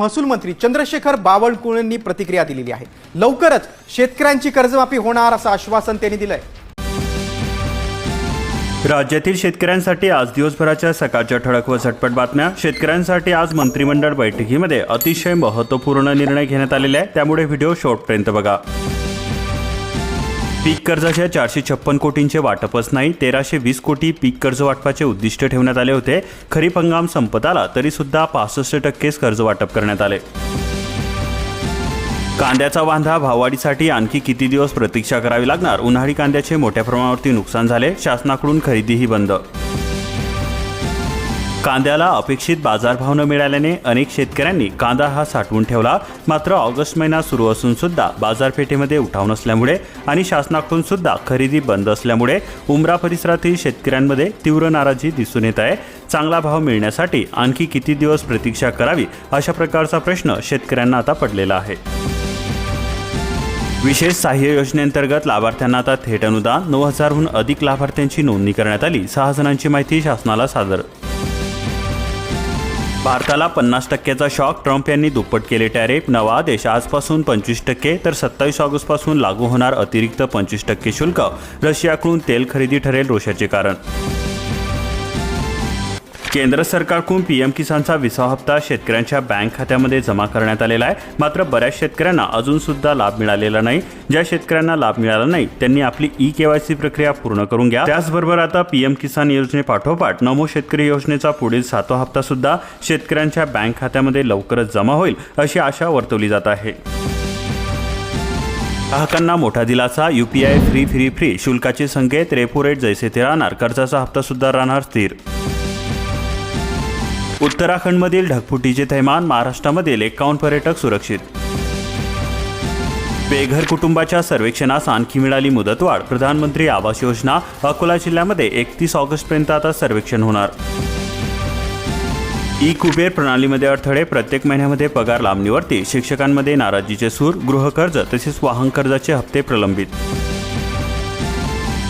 महसूल मंत्री चंद्रशेखर बावनकुळेंनी प्रतिक्रिया दिलेली आहे. लवकरच शेतकऱ्यांची कर्जमाफी होणार असं आश्वासन त्यांनी दिलंय. राज्यातील शेतकऱ्यांसाठी आज दिवसभराच्या सकाळच्या ठळक व झटपट बातम्या. शेतकऱ्यांसाठी आज मंत्रिमंडळ बैठकीमध्ये अतिशय महत्त्वपूर्ण निर्णय घेण्यात आलेले आहे. त्यामुळे व्हिडिओ शॉर्टपर्यंत बघा. पीक कर्जाच्या चारशे छप्पन कोटींचे वाटपच नाही तेराशे वीस कोटी पीक कर्ज वाटपाचे उद्दिष्ट ठेवण्यात आले होते. खरीप हंगाम संपत आला तरी सुद्धा पासष्ट टक्केच कर्ज वाटप करण्यात आले. कांद्याचा वांधा भाववाढीसाठी आणखी किती दिवस प्रतीक्षा करावी लागणार? उन्हाळी कांद्याचे मोठ्या प्रमाणावरती नुकसान झाले शासनाकडून खरेदीही बंद कांद्याला अपेक्षित बाजारभाव न मिळाल्याने अनेक शेतकऱ्यांनी कांदा हा साठवून ठेवला. मात्र ऑगस्ट महिना सुरू असून सुद्धा बाजारपेठेमध्ये उठाव नसल्यामुळे आणि शासनाकडून सुद्धा खरेदी बंद असल्यामुळे उमरा परिसरातील शेतकऱ्यांमध्ये तीव्र नाराजी दिसून येत आहे. चांगला भाव मिळण्यासाठी आणखी किती दिवस प्रतीक्षा करावी अशा प्रकारचा प्रश्न शेतकऱ्यांना आता पडलेला आहे. विशेष सहाय्य योजनेअंतर्गत लाभार्थ्यांना आता थेट अनुदान नऊ हजारहून अधिक लाभार्थ्यांची नोंदणी करण्यात आली. सहा जणांची माहिती शासनाला सादर भारताला पन्नास टक्क्याचा शॉक. ट्रम्प यांनी दुप्पट केले टॅरिफ. नवा आदेश आजपासून पंचवीस टक्के तर सत्तावीस ऑगस्टपासून लागू होणार अतिरिक्त पंचवीस टक्के शुल्क. रशियाकडून तेल खरेदी ठरेल रोषाचे कारण. केंद्र सरकारकडून पीएम किसानचा विसा हप्ता शेतकऱ्यांच्या बँक खात्यामध्ये जमा करण्यात आलेला आहे. मात्र बऱ्याच शेतकऱ्यांना अजून सुद्धा लाभ मिळालेला नाही. ज्या शेतकऱ्यांना लाभ मिळाला नाही त्यांनी आपली ई केवायसी प्रक्रिया पूर्ण करून घ्या. त्याचबरोबर आता पीएम किसान योजनेपाठोपाठ नमो शेतकरी योजनेचा पुढील सातवा हप्ता सुद्धा शेतकऱ्यांच्या बँक खात्यामध्ये लवकरच जमा होईल अशी आशा वर्तवली जात आहे. ग्राहकांना मोठा दिलासा युपीआय फ्री फ्री फ्री शुल्काचे संकेत रेपो रेट जैसे ते राहणार कर्जाचा हप्ता सुद्धा राहणार स्थिर. उत्तराखंडमधील ढगफुटीचे थैमान महाराष्ट्रामधील एकावन्न पर्यटक सुरक्षित. बेघर कुटुंबाच्या सर्वेक्षणास आणखी मिळाली मुदतवाढ. प्रधानमंत्री आवास योजना अकोला जिल्ह्यामध्ये एकतीस ऑगस्टपर्यंत आता सर्वेक्षण होणार. ई कुबेर प्रणालीमध्ये अडथळे प्रत्येक महिन्यामध्ये पगार लांबणीवरती शिक्षकांमध्ये नाराजीचे सूर गृहकर्ज तसेच वाहन कर्जाचे हप्ते प्रलंबित.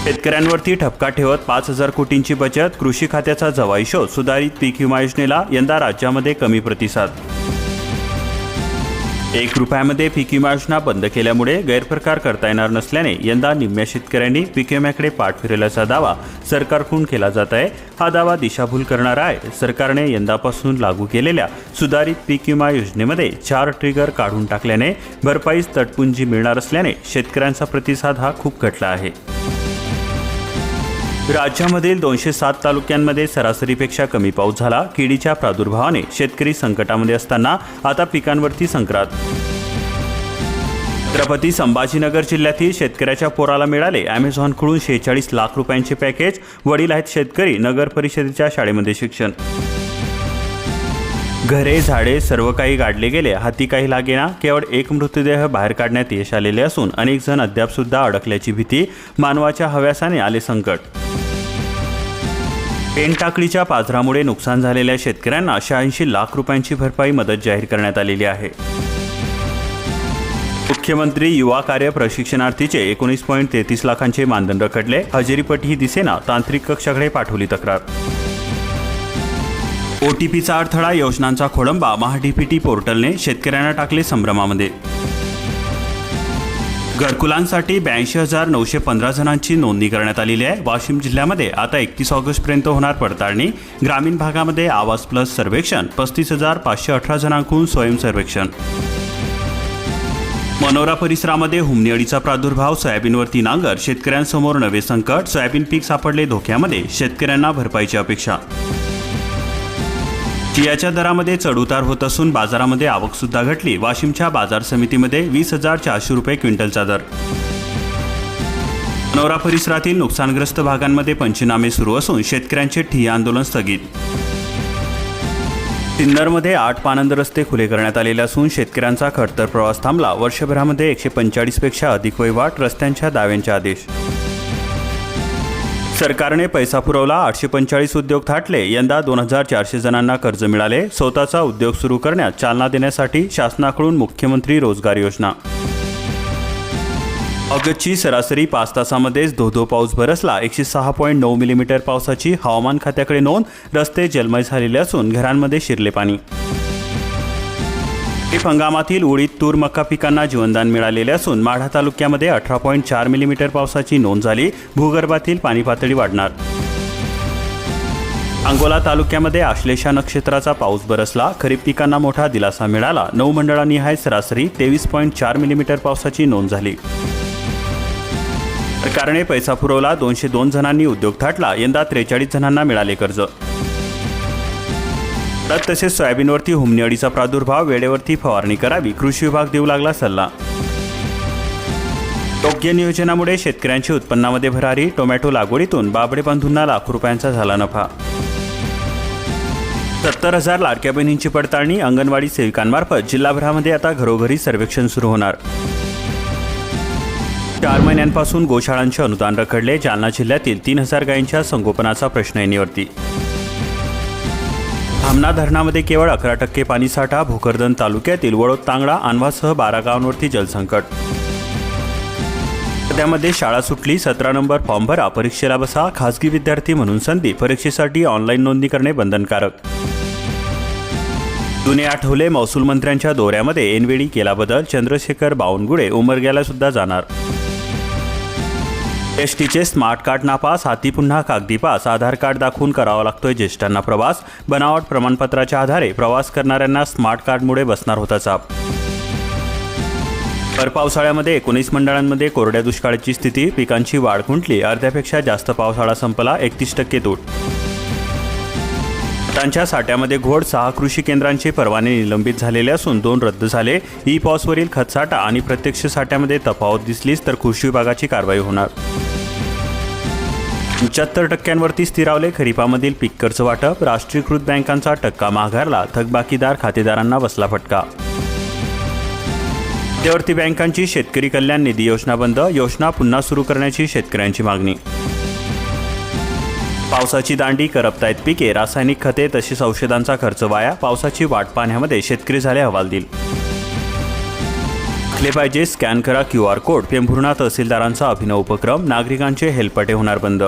शेतकऱ्यांवरती ठपका ठेवत पाच हजार कोटींची बचत कृषी खात्याचा जवाई शोध सुधारित पीक विमा योजनेला यंदा राज्यामध्ये कमी प्रतिसाद. एक रुपयामध्ये पीक विमा योजना बंद केल्यामुळे गैरप्रकार करता येणार नसल्याने यंदा निम्म्या शेतकऱ्यांनी पीक विम्याकडे पाठ फिरवल्याचा दावा सरकारकडून केला जात आहे. हा दावा दिशाभूल करणारा आहे. सरकारने यंदापासून लागू केलेल्या सुधारित पीक विमा योजनेमध्ये चार ट्रिगर काढून टाकल्याने भरपाईस तटपुंजी मिळणार असल्याने शेतकऱ्यांचा प्रतिसाद हा खूप घटला आहे. राज्यामधील दोनशे सात तालुक्यांमध्ये सरासरीपेक्षा कमी पाऊस झाला. किडीच्या प्रादुर्भावाने शेतकरी संकटामध्ये असताना आता पिकांवरती संक्रांत. छत्रपती संभाजीनगर जिल्ह्यातील शेतकऱ्याच्या पोराला मिळाले अमेझॉनकडून शेहेचाळीस लाख रुपयांचे पॅकेज. वडील आहेत शेतकरी नगर परिषदेच्या शाळेमध्ये शिक्षण. घरे झाडे सर्व काही गाडले गेले. हाती काही लागेना केवळ एक मृतदेह बाहेर काढण्यात यश आलेले असून अनेक जण अद्याप सुद्धा अडकल्याची भीती मानवाच्या हव्यासाने आले संकट. पेनटाकळीच्या पाझरामुळे नुकसान झालेल्या शेतकऱ्यांना शहाऐंशी लाख रुपयांची भरपाई मदत जाहीर करण्यात आलेली आहे. मुख्यमंत्री युवा कार्य प्रशिक्षणार्थीचे एकोणीस पॉईंट तेहतीस लाखांचे मानदंड रखडले हजेरीपट ही दिसेना तांत्रिक कक्षाकडे पाठवली तक्रार. ओ टी पीचा अडथळा योजनांचा खोळंबा महाडीपीटी पोर्टलने शेतकऱ्यांना टाकले संभ्रमामध्ये. घरकुलांसाठी ब्याऐंशी हजार नऊशे पंधरा जणांची नोंदणी करण्यात आलेली आहे. वाशिम जिल्ह्यामध्ये आता एकतीस ऑगस्टपर्यंत होणार पडताळणी. ग्रामीण भागामध्ये आवाज प्लस सर्वेक्षण पस्तीस हजार पाचशे अठरा जणांकडून स्वयंसर्वेक्षण मनोरा परिसरामध्ये हुमणी अळीचा प्रादुर्भाव सोयाबीनवरती नांगर शेतकऱ्यांसमोर नवे संकट सोयाबीन पीक सापडले धोक्यामध्ये शेतकऱ्यांना भरपाईची अपेक्षा. चियाच्या दरामध्ये चढउतार होत असून बाजारामध्ये आवकसुद्धा घटली. वाशिमच्या बाजार समितीमध्ये वीस हजार चारशे रुपये क्विंटलचा दर. मनोरा परिसरातील नुकसानग्रस्त भागांमध्ये पंचनामे सुरू असून शेतकऱ्यांचे ठिय्या आंदोलन स्थगित. सिन्नरमध्ये आठ पानंद रस्ते खुले करण्यात आलेले असून शेतकऱ्यांचा खडतर प्रवास थांबला. वर्षभरामध्ये एकशे पंचेचाळीसपेक्षा अधिक वहिवाट रस्त्यांच्या दाव्यांचे आदेश. सरकारने पैसा पुरवला आठशे पंचेचाळीस उद्योग थाटले. यंदा दोन हजार चारशे जणांना कर्ज मिळाले. स्वतःचा उद्योग सुरू करण्यात चालना देण्यासाठी शासनाकडून मुख्यमंत्री रोजगार योजना. ऑगस्टची सरासरी पाच तासामध्येच धोधो पाऊस बरसला एकशे सहा पॉईंट नऊ मिलीमीटर पावसाची हवामान खात्याकडे नोंद. रस्ते जलमय झालेले असून घरांमध्ये शिरले पाणी. खरीप हंगामातील उडीद तूर मका पिकांना जीवनदान मिळालेले असून माढा तालुक्यामध्ये अठरा पॉईंट चार मिलीमीटर पावसाची नोंद झाली. भूगर्भातील पाणी पातळी वाढणार. अंगोला तालुक्यामध्ये आश्लेषा नक्षत्राचा पाऊस बरसला. खरीप पिकांना मोठा दिलासा मिळाला. नऊ मंडळानिहाय सरासरी तेवीस पॉईंट चार मिलीमीटर पावसाची नोंद झाली. सरकारने पैसा पुरवला. दोनशे दोन जणांनी उद्योग थाटला. यंदा त्रेचाळीस जणांना मिळाले कर्ज. तत तसेच सोयाबीनवरती हुमणी अळीचा प्रादुर्भाव वेळेवरती फवारणी करावी कृषी विभाग देऊ लागला सल्ला. योग्य नियोजनामुळे शेतकऱ्यांच्या उत्पन्नामध्ये भरारी टोमॅटो लागवडीतून बाबडे बंधूंना लाखो रुपयांचा झाला नफा. सत्तर हजार लाडक्या बहिणींची पडताळणी अंगणवाडी सेविकांमार्फत जिल्हाभरामध्ये आता घरोघरी सर्वेक्षण सुरू होणार. चार महिन्यांपासून गोशाळांचे अनुदान रखडले जालना जिल्ह्यातील तीन हजार गायींच्या संगोपनाचा प्रश्न ऐनीवरती. धामणा धरणामध्ये केवळ अकरा टक्के पाणीसाठा भोकरदन तालुक्यातील वडोद तांगडा आणवासह बारा गावांवरती जलसंकट. त्यामध्ये शाळा सुटली सतरा नंबर फॉर्म भरा परीक्षेला बसा खासगी विद्यार्थी म्हणून संधी परीक्षेसाठी ऑनलाईन नोंदणी करणे बंधनकारक. जुने आठवले महसूल मंत्र्यांच्या दौऱ्यामध्ये एनवेडी केला बदल चंद्रशेखर बावनगुडे उमरग्याला सुद्धा जाणार. एस टीचे स्मार्ट कार्ड नापास हाती पुन्हा कागदी पास आधार कार्ड दाखवून करावा लागतोय ज्येष्ठांना प्रवास. बनावट प्रमाणपत्राच्या आधारे प्रवास करणाऱ्यांना स्मार्ट कार्डमुळे बसणार होता चाप भर पावसाळ्यामध्ये एकोणीस मंडळांमध्ये कोरड्या दुष्काळाची स्थिती पिकांची वाढ खुंटली अर्ध्यापेक्षा जास्त पावसाळा संपला एकतीस टक्के तूट. त्यांच्या साठ्यामध्ये घोड सहा कृषी केंद्रांचे परवाने निलंबित झालेले असून दोन रद्द झाले. ई पॉसवरील खतसाठा आणि प्रत्यक्ष साठ्यामध्ये तफावत दिसलीच तर कृषी विभागाची कारवाई होणार. पंच्याहत्तर टक्क्यांवरती स्थिरावले खरीपामधील पीक कर्ज वाटप. राष्ट्रीयकृत बँकांचा टक्का माघारला. थकबाकीदार खातेदारांना बसला फटका. मध्यवर्ती बँकांची शेतकरी कल्याण निधी योजना बंद. योजना पुन्हा सुरू करण्याची शेतकऱ्यांची मागणी. पावसाची दांडी करपतायत पिके. रासायनिक खते तसेच औषधांचा खर्च वाया. पावसाची वाट पाहण्यामध्ये शेतकरी झाले हवालदिल ले पाहिजे स्कॅन करा क्यू आर कोड. पेंभुर्णा तहसीलदारांचा अभिनव उपक्रम. नागरिकांचे हेलपटे होणार बंद.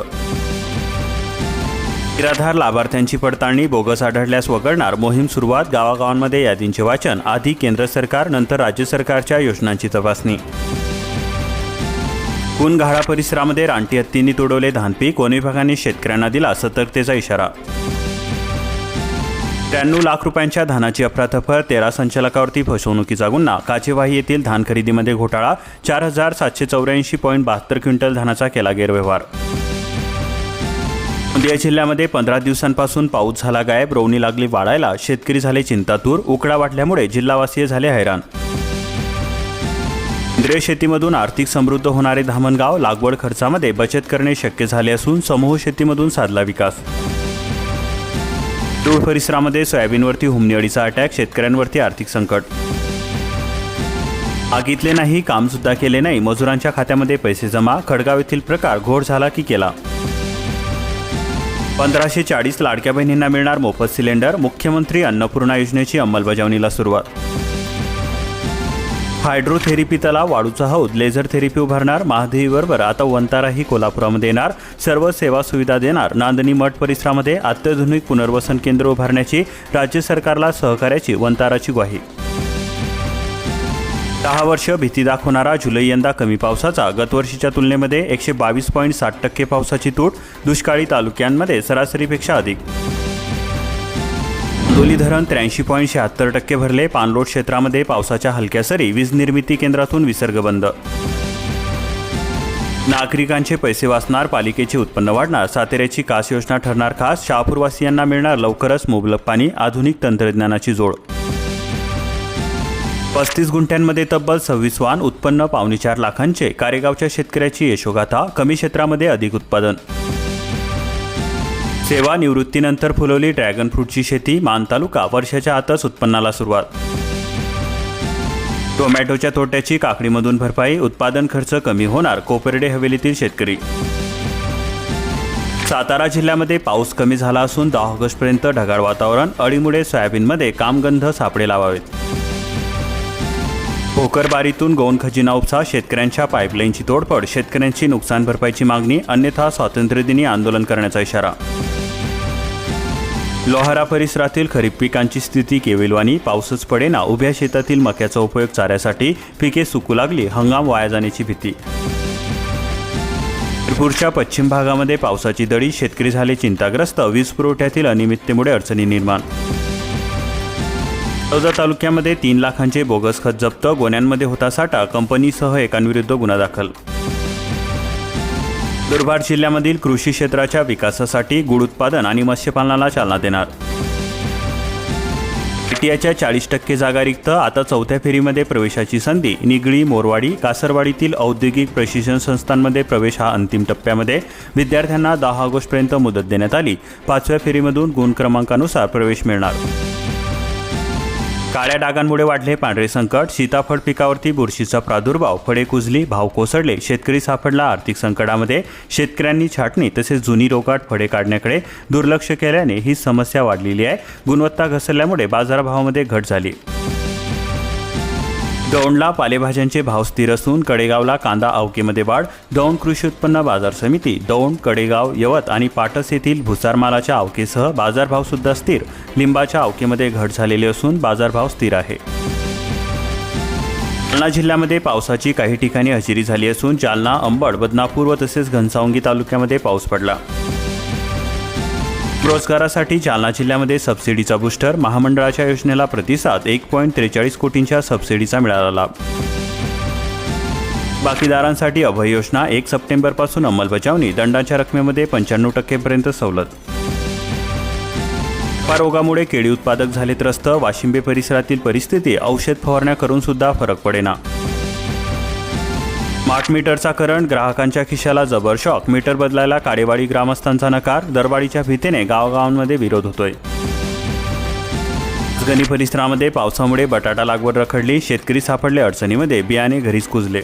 निराधार लाभार्थ्यांची पडताळणी. बोगस आढळल्यास वगळणार. मोहीम सुरुवात. गावागावांमध्ये यादींचे वाचन. आधी केंद्र सरकार नंतर राज्य सरकारच्या योजनांची तपासणी. गुणगाळा परिसरामध्ये रानटी हत्तींनी तुडवले धानपीक. वन विभागाने शेतकऱ्यांना दिला सतर्कतेचा इशारा. त्र्याण्णव लाख रुपयांच्या धानाची अफरातफर. तेरा संचालकावरती फसवणुकीचा गुन्हा काचेवाही येथील धान खरेदीमध्ये घोटाळा. चार हजार सातशे चौऱ्याऐंशी पॉईंट बहात्तर क्विंटल धानाचा केला गैरव्यवहार. गोंदिया जिल्ह्यामध्ये पंधरा दिवसांपासून पाऊस झाला गायब. रोवणी लागली वाढायला. शेतकरी झाले चिंतातूर. उकडा वाढल्यामुळे जिल्हावासीय झाले हैराण. सेंद्रिय शेतीमधून आर्थिक समृद्ध होणारे धामणगाव लागवड खर्चामध्ये बचत करणे शक्य झाले असून समूह शेतीमधून साधला विकास. दूर परिसरामध्ये सोयाबीनवरती हुमनिअडीचा अटॅक शेतकऱ्यांवरती आर्थिक संकट. आगीतले नाही काम सुद्धा केले नाही. मजुरांच्या खात्यामध्ये पैसे जमा खडगाव येथील प्रकार घोड झाला की केला. पंधराशे चाळीस लाडक्या बहिणींना मिळणार मोफत सिलेंडर मुख्यमंत्री अन्नपूर्णा योजनेची अंमलबजावणीला सुरुवात. हायड्रोथेरपी तलाव वाळूचा हौद लेझर थेरपी उभारणार महादेवीबरोबर आता वंताराही कोल्हापुरामध्ये येणार. सर्व सेवा सुविधा देणार. नांदणी मठ परिसरामध्ये अत्याधुनिक पुनर्वसन केंद्र उभारण्याची राज्य सरकारला सहकार्याची वंताराची ग्वाही. दहा वर्ष भीती दाखवणारा जुलै यंदा कमी पावसाचा गतवर्षीच्या तुलनेमध्ये एकशे बावीस पॉईंट साठ टक्के पावसाची तूट दुष्काळी तालुक्यांमध्ये सरासरीपेक्षा अधिक. दोली धरण त्र्याऐंशी पॉईंट शहात्तर टक्के भरले. पाणलोट क्षेत्रामध्ये पावसाच्या हलक्या सरी वीज निर्मिती केंद्रातून विसर्ग बंद. नागरिकांचे पैसे वाचणार पालिकेचे उत्पन्न वाढणार सातेऱ्याची कास योजना ठरणार खास शहापूरवासियांना मिळणार लवकरच मुबलक पाणी आधुनिक तंत्रज्ञानाची जोड. पस्तीस गुंठ्यांमध्ये तब्बल सव्वीस वाहन उत्पन्न पावणेचार लाखांचे कारेगावच्या शेतकऱ्याची यशोगाथा कमी क्षेत्रामध्ये अधिक उत्पादन. सेवानिवृत्तीनंतर फुलवली ड्रॅगन फ्रूटची शेती मान तालुका वर्षाच्या आतच उत्पन्नाला सुरुवात. टोमॅटोच्या तोट्याची काकडीमधून भरपाई उत्पादन खर्च कमी होणार कोपर्डे हवेलीतील शेतकरी. सातारा जिल्ह्यामध्ये पाऊस कमी झाला असून दहा ऑगस्टपर्यंत ढगाळ वातावरण अळीमुळे सोयाबीनमध्ये कामगंध सापडे लावावेत. भोकरबारीतून गोवन खजिना उपसा शेतकऱ्यांच्या पाईपलाईनची तोडफोड शेतकऱ्यांची नुकसान भरपाईची मागणी अन्यथा स्वातंत्र्यदिनी आंदोलन करण्याचा इशारा. लोहारा परिसरातील खरीप पिकांची स्थिती केविलवानी पाऊसच पडेना उभ्या शेतातील मक्याचा उपयोग चाऱ्यासाठी पिके सुकू लागली हंगाम वाया जाण्याची भीती. नागपूरच्या पश्चिम भागामध्ये पावसाची दडी शेतकरी झाले चिंताग्रस्त वीज पुरवठ्यातील अनियमिततेमुळे अडचणी निर्माण. तळोजा तालुक्यामध्ये तीन लाखांचे बोगस खत जप्त गोण्यांमध्ये होता साठा कंपनीसह एकांविरुद्ध गुन्हा दाखल. दुर्भाट जिल्ह्यामधील कृषी क्षेत्राच्या विकासासाठी गुळ उत्पादन आणि मत्स्यपालनाला चालना देणार. आयटीआयच्या चाळीस टक्के जागा रिक्त आता चौथ्या फेरीमध्ये प्रवेशाची संधी निगडी मोरवाडी कासरवाडीतील औद्योगिक प्रशिक्षण संस्थांमध्ये प्रवेश हा अंतिम टप्प्यामध्ये विद्यार्थ्यांना दहा ऑगस्टपर्यंत मुदत देण्यात आली. पाचव्या फेरीमधून गुण क्रमांकानुसार प्रवेश मिळणार. काळ्या डागांमुळे वाढले पांढरे संकट. सीताफळ पिकावरती बुरशीचा प्रादुर्भाव. फळे कुजली भाव कोसळले. शेतकरी सापडला आर्थिक संकटामध्ये. शेतकऱ्यांनी छाटणी तसेच जुनी रोगाट फळे काढण्याकडे दुर्लक्ष केल्याने ही समस्या वाढलेली आहे. गुणवत्ता घसरल्यामुळे बाजारभावामध्ये घट झाली. दौंडला पालेभाज्यांचे भाव स्थिर असून कडेगावला कांदा अवकेमध्ये वाढ दौंड कृषी उत्पन्न बाजार समिती दौंड कडेगाव यवत आणि पाटस येथील भुसारमालाच्या अवकेसह बाजारभाव सुद्धा स्थिर. लिंबाच्या अवकेमध्ये घट झालेली असून बाजारभाव स्थिर आहे. जालना जिल्ह्यामध्ये पावसाची काही ठिकाणी हजेरी झाली असून जालना अंबड बदनापूर व तसेच घनसावंगी तालुक्यामध्ये पाऊस पडला. रोजगारासाठी जालना जिल्ह्यामध्ये सबसिडीचा बुस्टर महामंडळाच्या योजनेला प्रतिसाद एक पॉईंट त्रेचाळीस कोटींच्या सबसिडीचा मिळाला लाभ. बाकीदारांसाठी अभय योजना एक सप्टेंबरपासून अंमलबजावणी दंडाच्या रकमेमध्ये पंच्याण्णव टक्केपर्यंत सवलत. या रोगामुळे केळी उत्पादक झाले त्रस्त वाशिंबे परिसरातील परिस्थिती औषध फवारण्या करून सुद्धा फरक पडेना. स्मार्ट मीटरचा करंट ग्राहकांच्या खिशाला जबर शॉक. मीटर बदलायला काडेवाडी ग्रामस्थांचा नकार दरवाडीच्या भीतीने गावगावांमध्ये विरोध होतोय. गणी परिसरामध्ये पावसामुळे बटाटा लागवड रखडली शेतकरी सापडले अडचणीमध्ये बियाणे घरीच कुजले.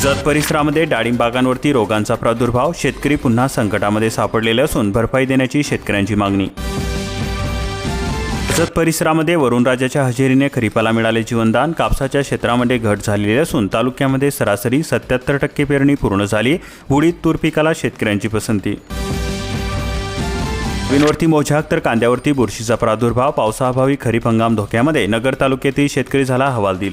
जत परिसरामध्ये डाळिंबागांवरती रोगांचा प्रादुर्भाव शेतकरी पुन्हा संकटामध्ये सापडलेले असून भरपाई देण्याची शेतकऱ्यांची मागणी. जत परिसरामध्ये वरुणराजाच्या हजेरीने खरीपाला मिळाले जीवनदान कापसाच्या क्षेत्रामध्ये घट झालेली असून तालुक्यामध्ये सरासरी सत्याहत्तर टक्के पेरणी पूर्ण झाली. उडीद तूर पिकाला शेतकऱ्यांची पसंती. विनवरती मोझाक तर कांद्यावरती बुरशीचा प्रादुर्भाव पावसाअभावी खरीप हंगाम धोक्यामध्ये नगर तालुक्यातील शेतकरी झाला हवालदिल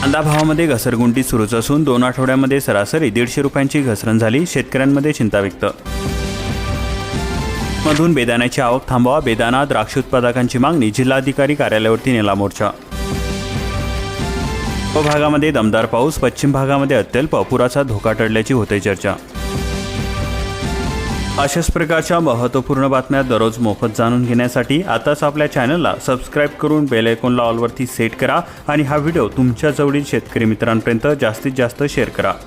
कांदा भावामध्ये घसरगुंडी सुरूच असून दोन आठवड्यामध्ये सरासरी दीडशे रुपयांची घसरण झाली शेतकऱ्यांमध्ये चिंता व्यक्त. मधून बेदाण्याची आवक थांबवा बेदाना द्राक्ष उत्पादकांची मागणी जिल्हाधिकारी कार्यालयावरती नेला मोर्चा. भागामध्ये दमदार पाऊस पश्चिम भागामध्ये अत्यल्प पुराचा धोका टळल्याची होते चर्चा. अशाच प्रकारच्या महत्त्वपूर्ण बातम्या दररोज मोफत जाणून घेण्यासाठी आताच आपल्या चॅनलला सबस्क्राईब करून बेल ऑलवरती सेट करा आणि हा व्हिडिओ तुमच्या जवळील शेतकरी मित्रांपर्यंत जास्तीत जास्त शेअर करा.